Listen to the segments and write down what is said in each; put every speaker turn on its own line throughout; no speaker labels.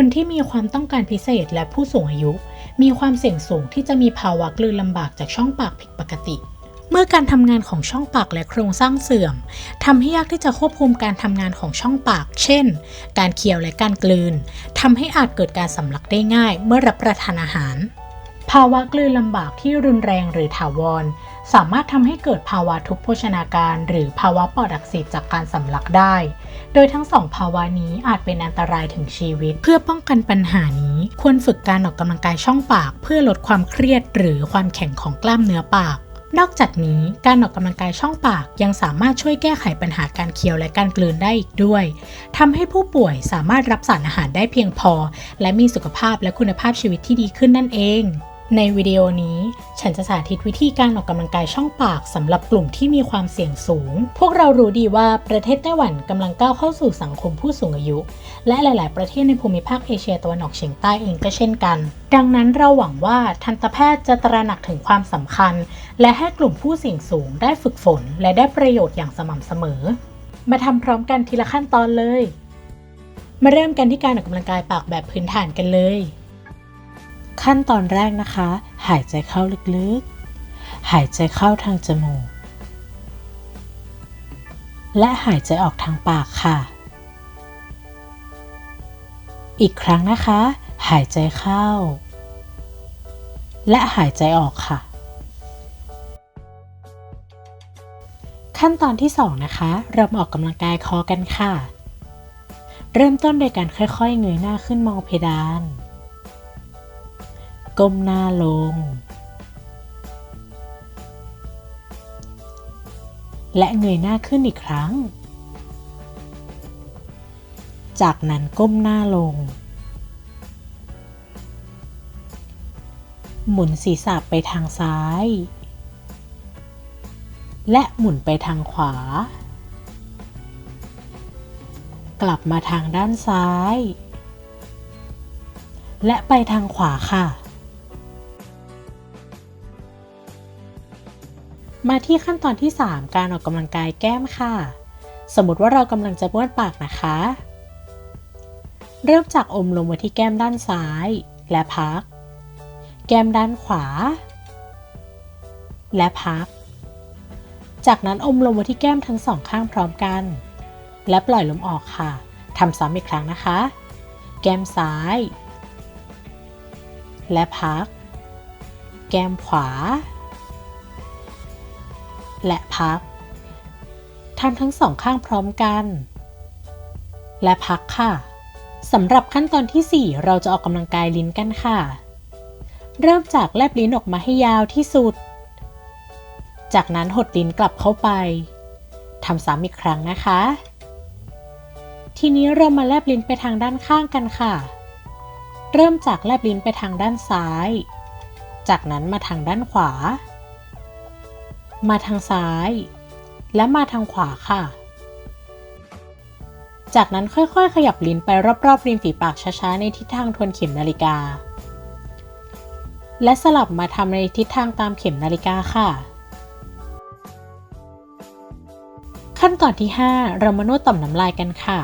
คนที่มีความต้องการพิเศษและผู้สูงอายุ มีความเสี่ยงสูงที่จะมีภาวะกลืนลำบากจากช่องปากผิดปกติ เมื่อการทำงานของช่องปากและโครงสร้างเสื่อมทำให้ยากที่จะควบคุมการทำงานของช่องปาก เช่น การเคี้ยวและการกลืนทำให้อาจเกิดการสำลักได้ง่ายเมื่อรับประทานอาหาร ภาวะกลืนลำบากที่รุนแรงหรือถาวร สามารถทำให้เกิดภาวะทุพโภชนาการ หรือภาวะปอดอักเสบจากการสำลักได้ โดยทั้งสองภาวะนี้อาจเป็นอันตรายถึงชีวิต เพื่อป้องกันปัญหานี้ควรฝึกการออกกำลังกายช่องปาก เพื่อลดความเครียด หรือความแข็งของกล้ามเนื้อปากนอกจากนี้การออกกำลังกายช่องปากยังสามารถช่วยแก้ไขปัญหาการเคี้ยวและการกลืนได้อีกด้วยทำให้ผู้ป่วยสามารถรับสารอาหารได้เพียงพอ และมีสุขภาพและคุณภาพชีวิตที่ดีขึ้นนั่นเอง ในวิดีโอนี้ ฉันจะสาธิตวิธีการออกกำลังกายช่องปากสำหรับกลุ่มที่มีความเสี่ยงสูง พวกเรารู้ดีว่าประเทศไต้หวันกำลังก้าวเข้าสู่สังคมผู้สูงอายุ และหลาย ๆ ประเทศในภูมิภาคเอเชียตะวันออกเฉียงใต้เองก็เช่นกัน ดังนั้นเราหวังว่าทันตแพทย์จะตระหนักถึงความสำคัญ และให้กลุ่มผู้เสี่ยงสูงได้ฝึกฝน และได้ประโยชน์อย่างสม่ำเสมอ มาทำพร้อมกันทีละขั้นตอนเลย มาเริ่มกันที่การออกกำลังกายปากแบบพื้นฐานกันเลย ขั้นตอนแรกนะคะ หายใจเข้าลึกๆ หายใจเข้าทางจมูก และหายใจออกทางปากค่ะ อีกครั้งนะคะ หายใจเข้า และหายใจออกค่ะ ขั้นตอนที่ 2 นะคะ เรามาออกกำลังกายคอกันค่ะ เริ่มต้นโดยการค่อยๆเงยหน้าขึ้นมองเพดาน ก้มหน้าลง และเงยหน้าขึ้นอีกครั้ง จากนั้นก้มหน้าลง หมุนศีรษะไปทางซ้าย และหมุนไปทางขวา กลับมาทางด้านซ้ายและไปทางขวาค่ะ มาที่ขั้นตอนที่ 3 การออกกำลังกายแก้มค่ะ สมมติว่าเรากำลังจะบ้วนปากนะคะ เริ่มจากอมลงมาที่แก้มด้านซ้ายและพัก แก้มด้านขวา และพัก จากนั้นอมลงมาที่แก้มทั้งสองข้างพร้อมกัน และปล่อยลมออกค่ะทำซ้ำอีกครั้งนะคะ แก้มซ้าย และพัก แก้มขวา และพักทำทั้งสองข้างพร้อมกัน และพักค่ะสำหรับขั้นตอนที่ 4 เราจะออกกำลังกายลิ้นกันค่ะ เริ่มจากแลบลิ้นออกมาให้ยาวที่สุด จากนั้นหดลิ้นกลับเข้าไปทำซ้ำอีกครั้งนะคะ ทีนี้เรามาแลบลิ้นไปทางด้านข้างกันค่ะ เริ่มจากแลบลิ้นไปทางด้านซ้าย จากนั้นมาทางด้านขวา มาทางซ้าย และมาทางขวาค่ะ จากนั้นค่อยๆ ขยับลิ้นไปรอบๆริมฝีปากช้าๆ ในทิศทางทวนเข็มนาฬิกา และสลับมาทำในทิศทางตามเข็มนาฬิกาค่ะ ขั้นตอนที่ 5 เรามานวดต่อมน้ำลายกันค่ะ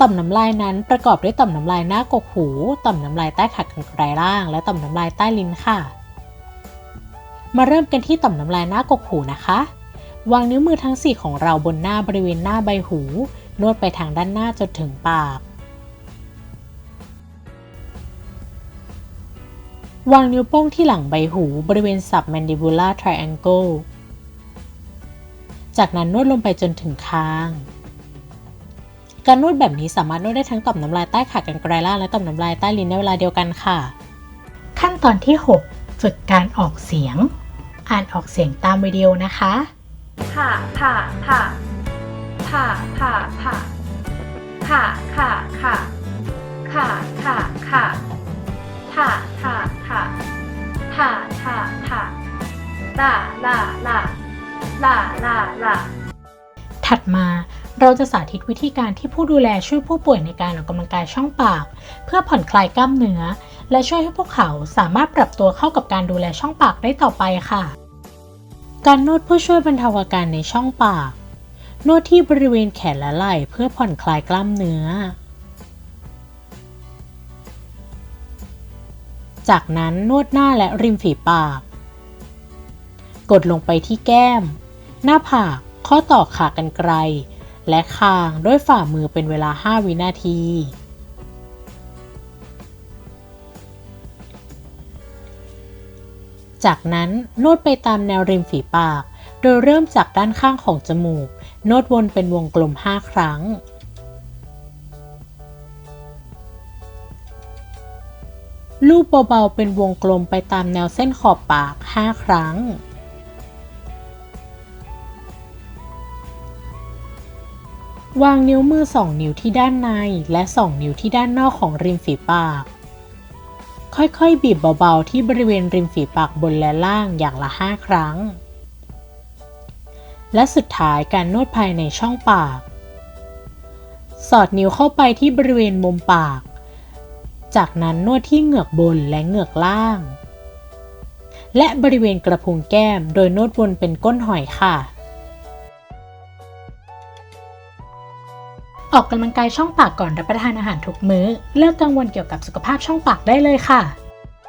ต่อมน้ำลายนั้นประกอบด้วยต่อมน้ำลายหน้ากกหู ต่อมน้ำลายใต้ขากรรไกรล่าง และต่อมน้ำลายใต้ลิ้นค่ะ มาเริ่มกันที่ต่อมน้ำลายหน้ากกหูนะคะ วางนิ้วมือทั้ง 4 ของเราบนหน้าบริเวณหน้าใบหู นวดไปทางด้านหน้าจนถึงปาก วางนิ้วโป้งที่หลังใบหูบริเวณ submandibular triangle จากนั้นนวดลงไปจนถึงคาง การนวดแบบนี้สามารถนวดได้ทั้งต่อมน้ำลายใต้ขากรรไกรล่างและต่อมน้ำลายใต้ลิ้นในเวลาเดียวกันค่ะ ขั้นตอนที่ 6 ฝึกการออกเสียง อ่านออกเสียงตามวิดีโอนะคะ
ผ่าผ่าผ่าผ่าผ่าผ่าผ่าค่ะค่ะค่ะค่ะค่ะผ่าผ่าผ่าผ่าผ่าผ่าลาลาลาลาลาลา
ถัดมาเราจะสาธิตวิธีการที่ผู้ดูแลช่วยผู้ป่วยในการออกกำลังกายช่องปาก เพื่อผ่อนคลายกล้ามเนื้อ และช่วยให้พวกเขาสามารถปรับตัวเข้ากับการดูแลช่องปากได้ต่อไปค่ะ การนวดเพื่อช่วยบรรเทาอาการในช่องปาก นวดที่บริเวณแขนและไหล่เพื่อผ่อนคลายกล้ามเนื้อ จากนั้นนวดหน้าและริมฝีปาก กดลงไปที่แก้ม หน้าผาก ข้อต่อขากรรไกร และคางด้วยฝ่ามือเป็นเวลา 5 วินาที จากนั้นนวดไปตามแนวริมฝีปาก โดยเริ่มจากด้านข้างของจมูก นวดวนเป็นวงกลม 5 ครั้ง ลูบเบาๆเป็นวงกลมไปตามแนวเส้นขอบปาก 5 ครั้งวางนิ้วมือ 2 นิ้วที่ด้านในและ 2 นิ้วที่ด้านนอกของริมฝีปาก ค่อยๆ บีบเบาๆ ที่บริเวณริมฝีปากบนและล่างอย่างละ 5 ครั้ง และสุดท้ายการนวดภายในช่องปาก สอดนิ้วเข้าไปที่บริเวณมุมปาก จากนั้นนวดที่เหงือกบนและเหงือกล่าง และบริเวณกระพุ้งแก้มโดยนวดวนเป็นก้นหอยค่ะ ออกกำลังกายช่องปากก่อนรับประทานอาหารทุกมื้อ เลิกกังวลเกี่ยวกับสุขภาพช่องปากได้เลยค่ะ